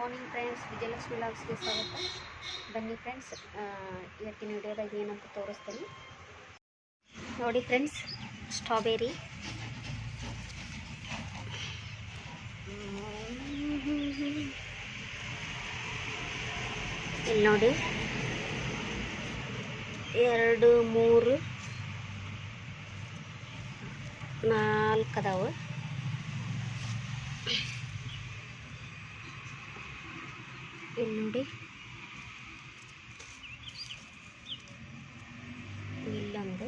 Morning friends Vijayalakshmi ಲಾಗ್ಸ್ಗೆ ಸ್ವಾಗತ. ಬನ್ನಿ friends ಇವತ್ತಿನ ವಿಡಿಯೋದಾಗ ಏನಂತ ತೋರಿಸ್ತೀನಿ. ನೋಡಿ ಫ್ರೆಂಡ್ಸ್ ಸ್ಟ್ರಾಬೆರಿ ಇಲ್ಲಿ ನೋಡಿ. ಎರಡು, ಮೂರು ನಾಲ್ಕು ಅದಾವೆ ಇಲ್ಲಿ ನೋಡಿ. ಇಲ್ಲೊಂದು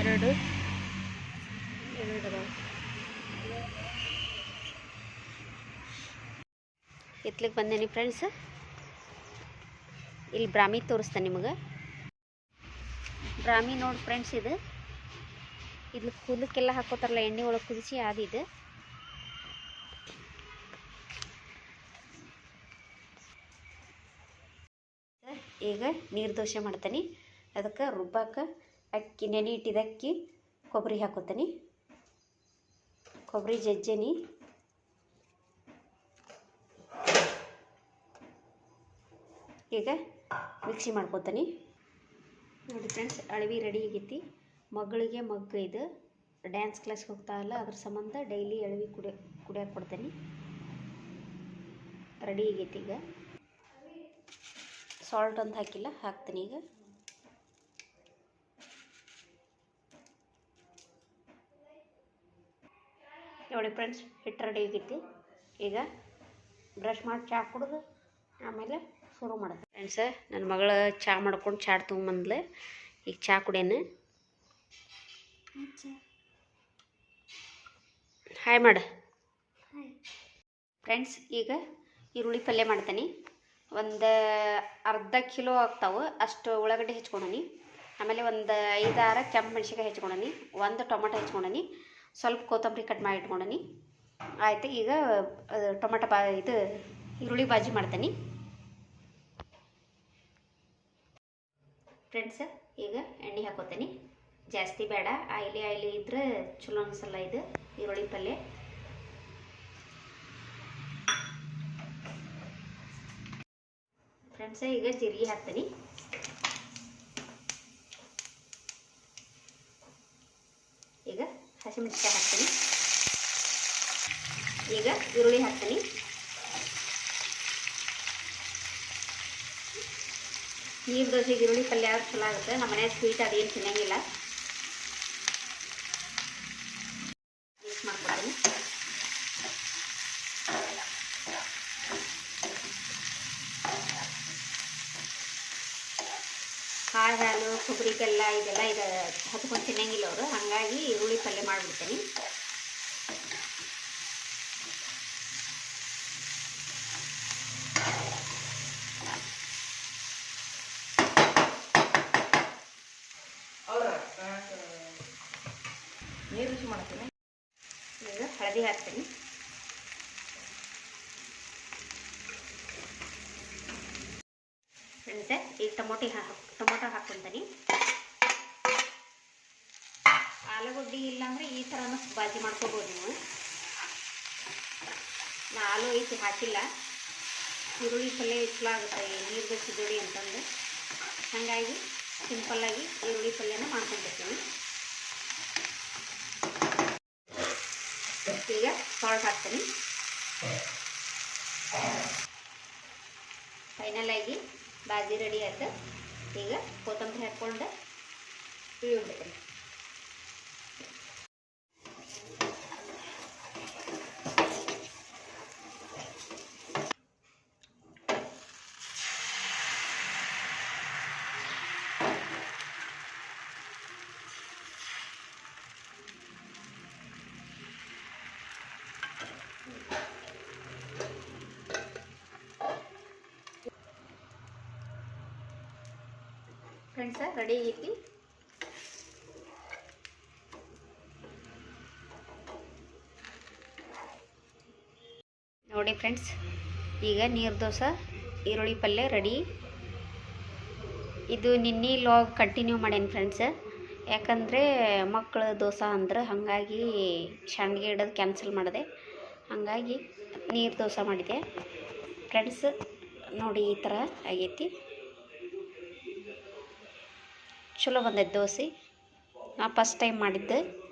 ಎರಡು ಎರಡು ಅದಾವೆ ಎತ್ಲಿಕ್ಕೆ ಬಂದೇನಿ ಫ್ರೆಂಡ್ಸ್ ಇಲ್ಲಿ ಬ್ರಾಮಿ ತೋರಿಸ್ತೇನೆ ನಿಮಗೆ. ಬ್ರಾಮಿ ನೋಡಿ ಫ್ರೆಂಡ್ಸ್ ಇದು. ಇಲ್ಲಿ ಕೂದಲಕ್ಕೆಲ್ಲ ಹಾಕೋತಾರಲ್ಲ, ಎಣ್ಣೆ ಒಳಗೆ ಕುದಿಸಿ ಆದಿದು ಈಗ ನೀರು ದೋಸೆ ಮಾಡ್ತೀನಿ. ಅದಕ್ಕೆ ರುಬ್ಬಕ್ಕೆ ಅಕ್ಕಿ, ನೆನೆ ಇಟ್ಟಿದ ಅಕ್ಕಿ, ಕೊಬ್ಬರಿ ಹಾಕೋತೀನಿ. ಕೊಬ್ಬರಿ ಜಜ್ಜನಿ. ಈಗ ಮಿಕ್ಸಿ ಮಾಡ್ಕೋತೀನಿ. ನೋಡಿ ಫ್ರೆಂಡ್ಸ್ ಅಳವಿ ರೆಡಿ ಆಗೈತಿ. ಮಗಳಿಗೆ ಮಗ್ಗ ಇದು. ಡ್ಯಾನ್ಸ್ ಕ್ಲಾಸ್ಗೆ ಹೋಗ್ತಾ ಇಲ್ಲ. ಅದ್ರ ಸಂಬಂಧ ಡೈಲಿ ಅಳವಿ ಕುಡಿಯೋ ಕುಡಿಯೋಕೆ ಕೊಡ್ತೀನಿ. ರೆಡಿ ಆಗೈತಿ ಈಗ. ಸಾಲ್ಟ್ ಅಂತ ಹಾಕಿಲ್ಲ ಹಾಕ್ತೀನಿ ಈಗ. ನೋಡಿ ಫ್ರೆಂಡ್ಸ್ ಹಿಟ್ಟು ರೆಡಿ ಆಗೈತಿ ಈಗ ಬ್ರಷ್ ಮಾಡಿ ಚಹಾ ಕುಡಿದು ಆಮೇಲೆ ಶುರು ಮಾಡುತ್ತೆ ಫ್ರೆಂಡ್ಸ ನನ್ನ ಮಗಳ ಚಹಾ ಮಾಡ್ಕೊಂಡು ಚಹಾ ತೊಗೊಂಬಂದ್ಲೆ. ಈಗ ಚಾ ಕುಡಿಯೇನು. ಹಾಯ್ ಮಾಡ. ಫ್ರೆಂಡ್ಸ್ ಈಗ ಈರುಳ್ಳಿ ಪಲ್ಯ ಮಾಡ್ತೀನಿ. ಒಂದು ಅರ್ಧ ಕಿಲೋ ಆಗ್ತಾವೆ, ಅಷ್ಟು ಉಳ್ಳಾಗಡ್ಡೆ ಹೆಚ್ಕೊಂಡನಿ. ಆಮೇಲೆ ಒಂದು ಆರ ಕೆಂಪು ಮೆಣ್ಸಿನ್ಕಾಯಿ ಹೆಚ್ಕೊಂಡನಿ, ಒಂದು ಟೊಮೆಟೊ ಹೆಚ್ಕೊಂಡನಿ, ಸ್ವಲ್ಪ ಕೊತ್ತಂಬರಿ ಕಟ್ ಮಾಡಿ ಇಟ್ಕೊಂಡನಿ. ಆಯಿತು, ಈಗ ಟೊಮೆಟೊ ಟೊಮೊಟೊ ಬಾ, ಇದು ಈರುಳ್ಳಿ ಬಾಜಿ ಮಾಡ್ತೀನಿ. ಫ್ರೆಂಡ್ಸ್ ಈಗ ಎಣ್ಣೆ ಹಾಕೋತೀನಿ. ಜಾಸ್ತಿ ಬೇಡ, ಆಯ್ಲಿ ಆಯಿಲಿ ಇದ್ರೆ ಚಲೋ ಅನ್ಸಲ್ಲ ಇದು, ಈರುಳ್ಳಿ ಪಲ್ಯ. ಫ್ರೆಂಡ್ಸ್ ಈಗ ಜೀರಿಗೆ ಹಾಕ್ತೀನಿ. ಈಗ ಹಸಿಮೆಣಸಿನ್ಕಾಯಿ ಹಾಕ್ತೀನಿ. ಈಗ ಈರುಳ್ಳಿ ಹಾಕ್ತೀನಿ. ನೀರು ದೋಸೆಗೆ ಈರುಳ್ಳಿ ಪಲ್ಯ ಚಲೋ ಆಗುತ್ತೆ. ನಮ್ಮ ಸ್ವೀಟ್ ಅದೇನು ತಿನ್ನಂಗಿಲ್ಲ ಮಿಕ್ಸ್ ಮಾಡ್ಕೊತೀನಿ ಕಾಳು ಹಾಲು ಕೊಬ್ಬರಿ ಬೆಲ್ಲ ಇದೆಲ್ಲ ಇದು ಹತ್ಕೊಂಡು ತಿನ್ನಂಗಿಲ್ಲ ಅವರು. ಹಾಗಾಗಿ ಈರುಳ್ಳಿ ಪಲ್ಯ ಮಾಡಿಬಿಡ್ತೀನಿ. ನೀರು ರುಚಿ ಮಾಡ್ತೀನಿ. ಈಗ ಹಳದಿ ಹಾಕ್ತೀನಿ. ಫ್ರೆಂಡ್ಸ್ ಈಗ ಟೊಮೊಟಿ ಹಾ, ಟೊಮೊಟೊ ಹಾಕ್ಕೊಂತೀನಿ ಆಲೂಗಡ್ಡೆ ಇಲ್ಲಾಂದ್ರೆ ಈ ಥರನೂ ಬಾಜಿ ಮಾಡ್ಕೋಬೋದು ನೀವು. ನಾ ಆಲೂ ಐತಿ ಹಾಕಿಲ್ಲ. ಈರುಳ್ಳಿ ಪಲ್ಯ ಚಲೋ ಆಗುತ್ತೆ ನೀರು ಜೋಡಿ ಅಂತಂದು. ಹಾಗಾಗಿ ಸಿಂಪಲ್ಲಾಗಿ ಈರುಳ್ಳಿ ಪಲ್ಯನ ಮಾಡ್ಕೊಂಡಿರ್ತೀನಿ ಈಗ ಸಾಲ್ಟ್ ಹಾಕ್ತೀನಿ. ಫೈನಲ್ ಆಗಿ ಬಾಜಿ ರೆಡಿ ಆಯ್ತು. ಈಗ ಕೊತ್ತಂಬರಿ ಹಾಕ್ಕೊಂಡು ಇಳಿಬಿಡ್ತೀನಿ ಫ್ರೆಂಡ್ಸ ರೆಡಿ ಐತಿ ನೋಡಿ ಫ್ರೆಂಡ್ಸ್ ಈಗ ನೀರು ದೋಸೆ, ಈರುಳ್ಳಿ ಪಲ್ಯ ರೆಡಿ ಇದು ನಿನ್ನೆ ಲಾಗ್ ಕಂಟಿನ್ಯೂ ಮಾಡೇನಿ ಫ್ರೆಂಡ್ಸ್ ಯಾಕಂದರೆ ಮಕ್ಕಳು ದೋಸೆ ಅಂದ್ರೆ ಹಾಗಾಗಿ ಶಾಂಡ್ಗೆ ಇಡೋದು ಕ್ಯಾನ್ಸಲ್ ಮಾಡಿದೆ. ಹಾಗಾಗಿ ನೀರು ದೋಸೆ ಮಾಡಿದೆ. ಫ್ರೆಂಡ್ಸ್ ನೋಡಿ ಈ ಥರ ಆಗೈತಿ. ಚಲೋ ಬಂದೈತೆ ದೋಸೆ. ನಾ ಫಸ್ಟ್ ಟೈಮ್ ಮಾಡಿದ್ದೆ.